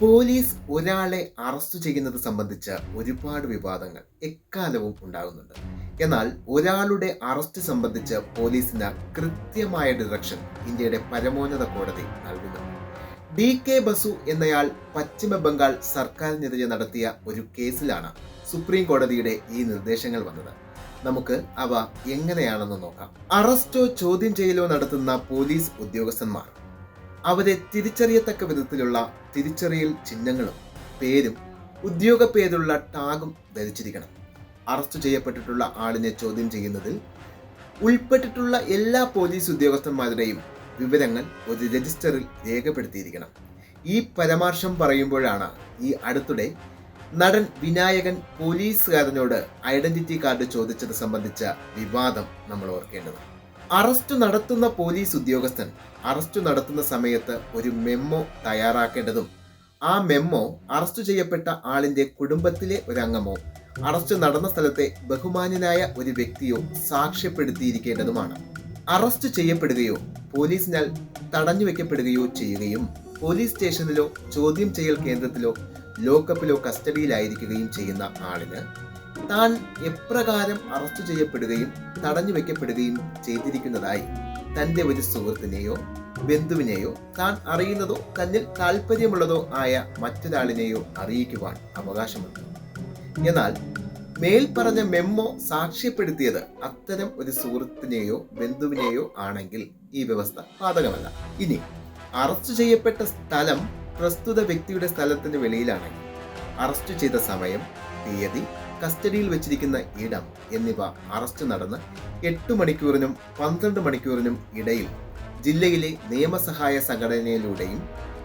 Police ഒരാളെ arrest ചെയ്യുന്നത് സംബന്ധിച്ച ഒരുപാട് വിവാദങ്ങൾ എക്കാലവും ഉണ്ടാകുന്നുണ്ട്. എന്നാൽ ഒരാളുടെ അറസ്റ്റ് സംബന്ധിച്ച് പോലീസിന് കൃത്യമായ ഡിറക്ഷൻ ഇന്ത്യയുടെ പരമോന്നത കോടതി നൽകുന്നു. ഡി കെ ബസു എന്നയാൾ പശ്ചിമ ബംഗാൾ സർക്കാരിനെതിരെ നടത്തിയ ഒരു കേസിലാണ് സുപ്രീം കോടതിയുടെ ഈ നിർദ്ദേശങ്ങൾ വന്നത്. നമുക്ക് അവ എങ്ങനെയാണെന്ന് നോക്കാം. അറസ്റ്റോ ചോദ്യം ചെയ്യലോ നടത്തുന്ന പോലീസ് ഉദ്യോഗസ്ഥന്മാർ അവരെ തിരിച്ചറിയത്തക്ക വിധത്തിലുള്ള തിരിച്ചറിയൽ ചിഹ്നങ്ങളും പേരും ഉദ്യോഗ പേരുള്ള ടാഗും ധരിച്ചിരിക്കണം. അറസ്റ്റ് ചെയ്യപ്പെട്ടിട്ടുള്ള ആളിനെ ചോദ്യം ചെയ്യുന്നതിൽ ഉൾപ്പെട്ടിട്ടുള്ള എല്ലാ പോലീസ് ഉദ്യോഗസ്ഥന്മാരുടെയും വിവരങ്ങൾ ഒരു രജിസ്റ്ററിൽ രേഖപ്പെടുത്തിയിരിക്കണം. ഈ പരാമർശം പറയുമ്പോഴാണ് ഈ അടുത്തിടെ നടൻ വിനായകൻ പോലീസുകാരനോട് ഐഡന്റിറ്റി കാർഡ് ചോദിച്ചത് സംബന്ധിച്ച വിവാദം നമ്മൾ ഓർക്കേണ്ടത്. അറസ്റ്റ് നടത്തുന്ന പോലീസ് ഉദ്യോഗസ്ഥൻ അറസ്റ്റ് നടത്തുന്ന സമയത്ത് ഒരു മെമ്മോ തയ്യാറാക്കേണ്ടതും ആ മെമ്മോ അറസ്റ്റ് ചെയ്യപ്പെട്ട ആളിന്റെ കുടുംബത്തിലെ ഒരംഗമോ അറസ്റ്റ് നടന്ന സ്ഥലത്തെ ബഹുമാന്യനായ ഒരു വ്യക്തിയോ സാക്ഷ്യപ്പെടുത്തിയിരിക്കേണ്ടതുമാണ്. അറസ്റ്റ് ചെയ്യപ്പെടുകയോ പോലീസിനാൽ തടഞ്ഞു വെക്കപ്പെടുകയോ ചെയ്യുകയും പോലീസ് സ്റ്റേഷനിലോ ചോദ്യം ചെയ്യൽ കേന്ദ്രത്തിലോ ലോക്കപ്പിലോ കസ്റ്റഡിയിലായിരിക്കുകയും ചെയ്യുന്ന ആളിന് താൻ എപ്രകാരം അറസ്റ്റ് ചെയ്യപ്പെടുകയും തടഞ്ഞു വെക്കപ്പെടുകയും ചെയ്തിരിക്കുന്നതായി തന്റെ ഒരു സുഹൃത്തിനെയോ ബന്ധുവിനെയോ താൻ അറിയുന്നതോ തന്നിൽ താല്പര്യമുള്ളതോ ആയ മറ്റൊരാളിനെയോ അറിയിക്കുവാൻ അവകാശമുണ്ട്. എന്നാൽ മേൽ പറഞ്ഞ മെമ്മോ സാക്ഷ്യപ്പെടുത്തിയത് അത്തരം ഒരു സുഹൃത്തിനെയോ ബന്ധുവിനെയോ ആണെങ്കിൽ ഈ വ്യവസ്ഥ ബാധകമല്ല. ഇനി അറസ്റ്റ് ചെയ്യപ്പെട്ട സ്ഥലം പ്രസ്തുത വ്യക്തിയുടെ സ്ഥലത്തിന് വെളിയിലാണെങ്കിൽ അറസ്റ്റ് ചെയ്ത സമയം തീയതി കസ്റ്റഡിയിൽ വെച്ചിരിക്കുന്ന ഇടം എന്നിവ അറസ്റ്റ് നടന്ന് എട്ട് മണിക്കൂറിനും പന്ത്രണ്ട് മണിക്കൂറിനും ഇടയിൽ ജില്ലയിലെ നിയമസഹായ സംഘടനയിലൂടെയും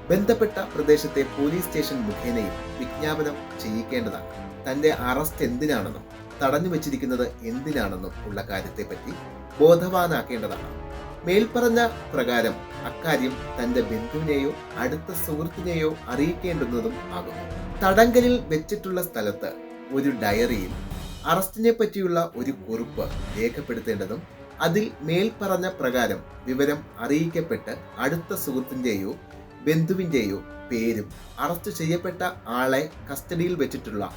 ബന്ധപ്പെട്ട പ്രദേശത്തെ പോലീസ് സ്റ്റേഷൻ മുഖേനയും വിജ്ഞാപനം ചെയ്യിക്കേണ്ടതാണ്. തന്റെ അറസ്റ്റ് എന്തിനാണെന്നും തടഞ്ഞു വെച്ചിരിക്കുന്നത് എന്തിനാണെന്നും ഉള്ള കാര്യത്തെപ്പറ്റി ബോധവാനാക്കേണ്ടതാണ്. മേൽപ്പറഞ്ഞ പ്രകാരം അക്കാര്യം തന്റെ ബന്ധുവിനെയോ അടുത്ത സുഹൃത്തിനെയോ അറിയിക്കേണ്ടുന്നതും ആകുന്നു. തടങ്കലിൽ വെച്ചിട്ടുള്ള സ്ഥലത്ത് ഒരു ഡയറിയിൽ അറസ്റ്റിനെ പറ്റിയുള്ള ഒരു കുറിപ്പ് രേഖപ്പെടുത്തേണ്ടതും അതിൽ മേൽപ്പറഞ്ഞ പ്രകാരം വിവരം അറിയിക്കപ്പെട്ട് അടുത്ത സുഹൃത്തിന്റെയോ ബന്ധുവിന്റെയോ പേരും അറസ്റ്റ് ചെയ്യപ്പെട്ട ആളെ കസ്റ്റഡിയിൽ വെച്ചിട്ടുള്ള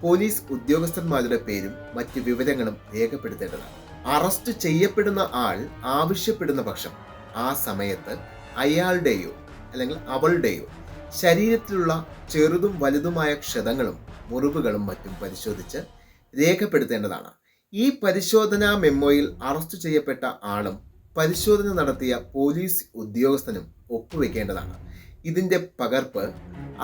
പോലീസ് ഉദ്യോഗസ്ഥന്മാരുടെ പേരും മറ്റ് വിവരങ്ങളും രേഖപ്പെടുത്തേണ്ടതാണ്. അറസ്റ്റ് ചെയ്യപ്പെടുന്ന ആൾ ആവശ്യപ്പെടുന്ന പക്ഷം ആ സമയത്ത് അയാളുടെയോ അല്ലെങ്കിൽ അവളുടെയോ ശരീരത്തിലുള്ള ചെറുതും വലുതുമായ ക്ഷതങ്ങളും മുറിവുകളും മറ്റും പരിശോധിച്ച് രേഖപ്പെടുത്തേണ്ടതാണ്. ഈ പരിശോധനാ മെമ്മോയിൽ അറസ്റ്റ് ചെയ്യപ്പെട്ട ആളും പരിശോധന നടത്തിയ പോലീസ് ഉദ്യോഗസ്ഥനും ഒപ്പുവെക്കേണ്ടതാണ്. ഇതിന്റെ പകർപ്പ്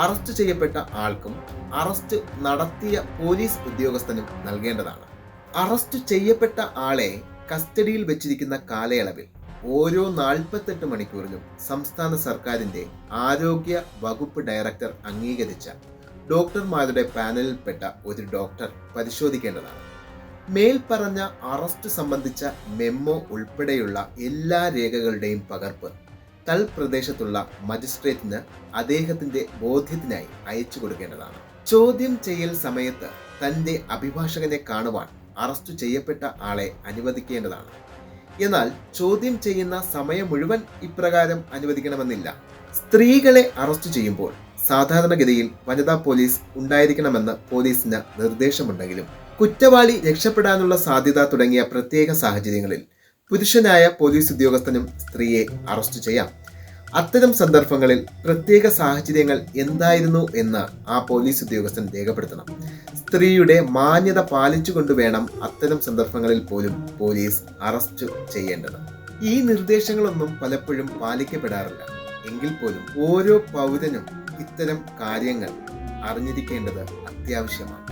അറസ്റ്റ് ചെയ്യപ്പെട്ട ആൾക്കും അറസ്റ്റ് നടത്തിയ പോലീസ് ഉദ്യോഗസ്ഥനും നൽകേണ്ടതാണ്. അറസ്റ്റ് ചെയ്യപ്പെട്ട ആളെ കസ്റ്റഡിയിൽ വെച്ചിരിക്കുന്ന കാലയളവിൽ ഓരോ നാൽപ്പത്തെട്ട് മണിക്കൂറിലും സംസ്ഥാന സർക്കാരിന്റെ ആരോഗ്യ വകുപ്പ് ഡയറക്ടർ അംഗീകരിച്ച ഡോക്ടർമാരുടെ പാനലിൽപ്പെട്ട ഒരു ഡോക്ടർ പരിശോധിക്കേണ്ടതാണ്. മേൽപ്പറഞ്ഞ അറസ്റ്റ് സംബന്ധിച്ച മെമ്മോ ഉൾപ്പെടെയുള്ള എല്ലാ രേഖകളുടെയും പകർപ്പ് തൽപ്രദേശത്തുള്ള മജിസ്ട്രേറ്റിന് അദ്ദേഹത്തിന്റെ ബോധ്യത്തിനായി അയച്ചു കൊടുക്കേണ്ടതാണ്. ചോദ്യം ചെയ്യൽ സമയത്ത് തന്റെ അഭിഭാഷകനെ കാണുവാൻ അറസ്റ്റ് ചെയ്യപ്പെട്ട ആളെ അനുവദിക്കേണ്ടതാണ്. എന്നാൽ ചോദ്യം ചെയ്യുന്ന സമയം മുഴുവൻ ഇപ്രകാരം അനുവദിക്കണമെന്നില്ല. സ്ത്രീകളെ അറസ്റ്റ് ചെയ്യുമ്പോൾ സാധാരണഗതിയിൽ വനിതാ പോലീസ് ഉണ്ടായിരിക്കണമെന്ന് പോലീസിന് നിർദ്ദേശമുണ്ടെങ്കിലും കുറ്റവാളി രക്ഷപ്പെടാനുള്ള സാധ്യത തുടങ്ങിയ പ്രത്യേക സാഹചര്യങ്ങളിൽ പുരുഷനായ പോലീസ് ഉദ്യോഗസ്ഥനും സ്ത്രീയെ അറസ്റ്റ് ചെയ്യാം. അത്തരം സന്ദർഭങ്ങളിൽ പ്രത്യേക സാഹചര്യങ്ങൾ എന്തായിരുന്നു എന്ന് ആ പോലീസ് ഉദ്യോഗസ്ഥൻ രേഖപ്പെടുത്തണം. സ്ത്രീയുടെ മാന്യത പാലിച്ചുകൊണ്ട് വേണം അത്തരം സന്ദർഭങ്ങളിൽ പോലും പോലീസ് അറസ്റ്റ് ചെയ്യേണ്ടത്. ഈ നിർദ്ദേശങ്ങളൊന്നും പലപ്പോഴും പാലിക്കപ്പെടാറില്ല. എങ്കിൽ പോലും ഓരോ പൗരനും ഇത്തരം കാര്യങ്ങൾ അറിഞ്ഞിരിക്കേണ്ടത് അത്യാവശ്യമാണ്.